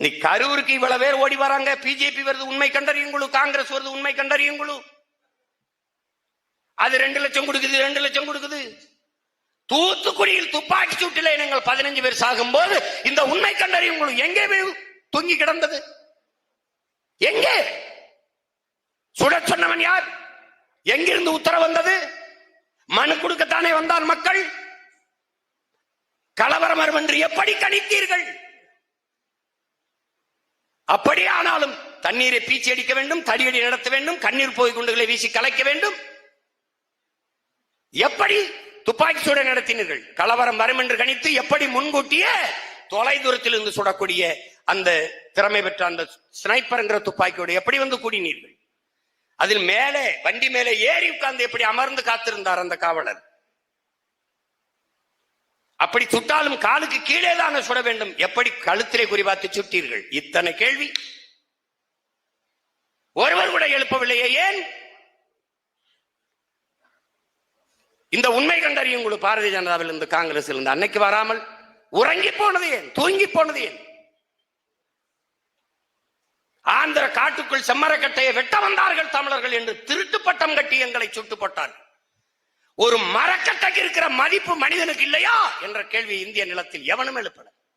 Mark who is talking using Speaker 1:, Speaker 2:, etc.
Speaker 1: நீ கரூருக்கு இவ்வளவு பேர் ஓடி வராங்க. பிஜேபி வருது உண்மை கண்டறியுங்குழு. காங்கிரஸ் வருது உண்மை கண்டறியுங்குழு. அது ரெண்டு லட்சம் கொடுக்குது ரெண்டு லட்சம் கொடுக்குது. தூத்துக்குடியில் துப்பாக்கி சூட்டில நீங்கள் பதினஞ்சு பேர் சாகும் போது இந்த உண்மை கண்டறியுங்குழு எங்கே போய் தொங்கி கிடந்தது? எங்கே? சுட சொன்னவன் யார்? எங்கிருந்து உத்தரவு வந்தது? மனு கொடுக்கத்தானே வந்தான் மக்கள்? கலவரம் என்று எப்படி கணித்தீர்கள்? அப்படியானாலும் தண்ணீரை பீச்சி அடிக்க வேண்டும் தடியடி நடத்த வேண்டும் கண்ணீர் போய் குண்டுகளை வீசி கலைக்க வேண்டும். எப்படி துப்பாக்கி சூட நடத்தினீர்கள்? கலவரம் வரும் என்று கணித்து எப்படி முன்கூட்டியே தொலை தூரத்தில் இருந்து சுடக்கூடிய அந்த திறமை பெற்ற அந்த ஸ்னைப்பர்ங்கிற துப்பாக்கியோடு எப்படி வந்து கூடினீர்கள்? அதில் மேலே வண்டி மேலே ஏறி உட்கார்ந்து எப்படி அமர்ந்து காத்திருந்தார் அந்த காவலர்? அப்படி சுட்டாலும் காலுக்கு கீழே தாங்க சுட வேண்டும். எப்படி கழுத்திலே குறிபார்த்து சுட்டீர்கள்? இத்தனை கேள்வி. ஒருவர் கூட எழுப்பவில்லையே ஏன்? இந்த உண்மை கண்டறியும் குழு பாரதிய ஜனதாவில் இருந்து காங்கிரஸ் இருந்து அன்னைக்கு வராமல் உறங்கி போனது ஏன்? தூங்கி போனது ஏன்? ஆந்திர காட்டுக்குள் செம்மரக்கட்டையை வெட்ட வந்தார்கள் தமிழர்கள் என்று திருட்டு பட்டம் கட்டி எங்களை சுட்டு போட்டார்கள். ஒரு மரக்கட்டைக்கு இருக்கிற மதிப்பு மனிதனுக்கு இல்லையா? என்ற கேள்வி இந்திய நிலத்தில் எவனும் எழுப்பல.